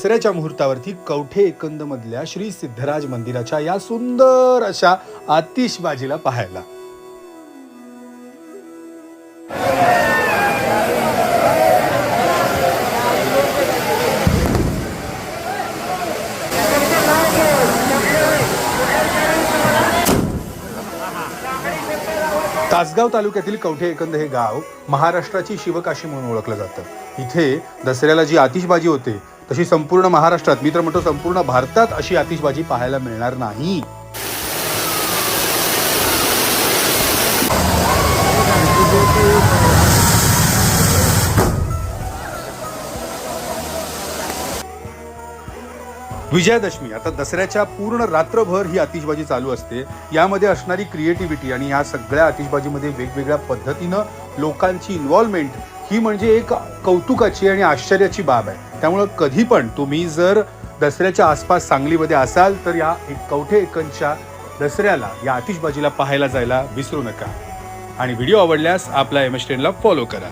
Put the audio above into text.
दसऱ्याच्या मुहूर्तावरती कवठे एकंद मधल्या श्री सिद्धराज मंदिराच्या या सुंदर अशा आतिषबाजीला पाहायला. तासगाव तालुक्यातील कवठे एकंद हे गाव महाराष्ट्राची शिवकाशी म्हणून ओळखलं जातं. इथे दसऱ्याला जी आतिषबाजी होते तशी संपूर्ण महाराष्ट्रात मी तर म्हणतो संपूर्ण भारतात अशी आतिषबाजी पाहायला मिळणार नाही. विजयादशमी आता दसऱ्याच्या पूर्ण रात्रभर ही आतिषबाजी चालू असते. यामध्ये असणारी क्रिएटिव्हिटी आणि या सगळ्या आतिषबाजीमध्ये वेगवेगळ्या पद्धतीनं लोकांची इन्व्हॉल्वमेंट ही म्हणजे एक कौतुकाची आणि आश्चर्याची बाब आहे. त्यामुळं कधी पण तुम्ही जर दसऱ्याच्या आसपास सांगलीमध्ये असाल तर या एक कवठे एकनच्या दसऱ्याला या आतिषबाजीला पाहायला जायला विसरू नका. आणि व्हिडिओ आवडल्यास आपला एम एस टेनला फॉलो करा.